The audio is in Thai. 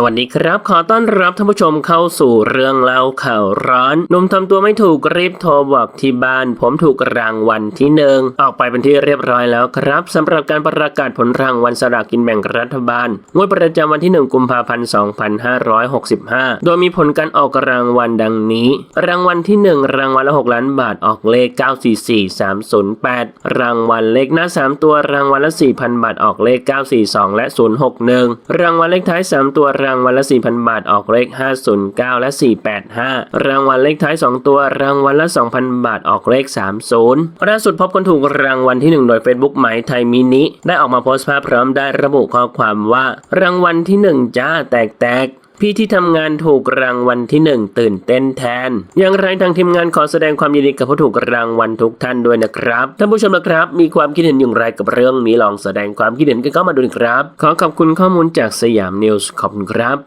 สวัสดีครับ ขอต้อนรับท่านผู้ชมเข้าสู่เรื่องเล่าข่าวร้อนหนุ่มทำตัวไม่ถูกรีบโทรบอกที่บ้าน ผมถูกรางวัลที่หนึ่งออกไปเป็นที่เรียบร้อยแล้วครับสำหรับการประกาศผลรางวัลสลากกินแบ่งรัฐบาลงวดประจำวันที่ 1 กุมภาพันธ์ 2565 โดยมีผลการออกรางวัลดังนี้ รางวัลที่ 1 รางวัลละ 6 ล้านบาทออกเลข 944308 รางวัลเลขหน้า 3 ตัวรางวัลละ 4,000 บาทออกเลข 942 และ 061 รางวัลเลขท้าย 3 ตัวรางวัลละ 4,000 บาท ออกเลข 509 และ 485 รางวัลเลขท้าย 2 ตัว รางวัลละ 2,000 บาท ออกเลข 30ล่าสุดพบคนถูกรางวัลที่ 1 โดย Facebook ไหมไทยมินิ ได้ออกมาโพสต์ภาพพร้อมได้ระบุข้อความว่า รางวัลที่ 1 จ้าแตกแตก พี่ที่ทำงานถูกรางวัลที่หนึ่งตื่นเต้นแทน อย่างไรทางทีมงานขอแสดงความยินดีกับผู้ถูกรางวัลทุกท่านด้วยนะครับท่านผู้ชมนะครับ มีความคิดเห็นอย่างไรกับเรื่องนี้ลองแสดงความคิดเห็นกันเข้ามาดูนะครับ ขอขอบคุณข้อมูลจากสยามนิวส์ขอบคุณครับ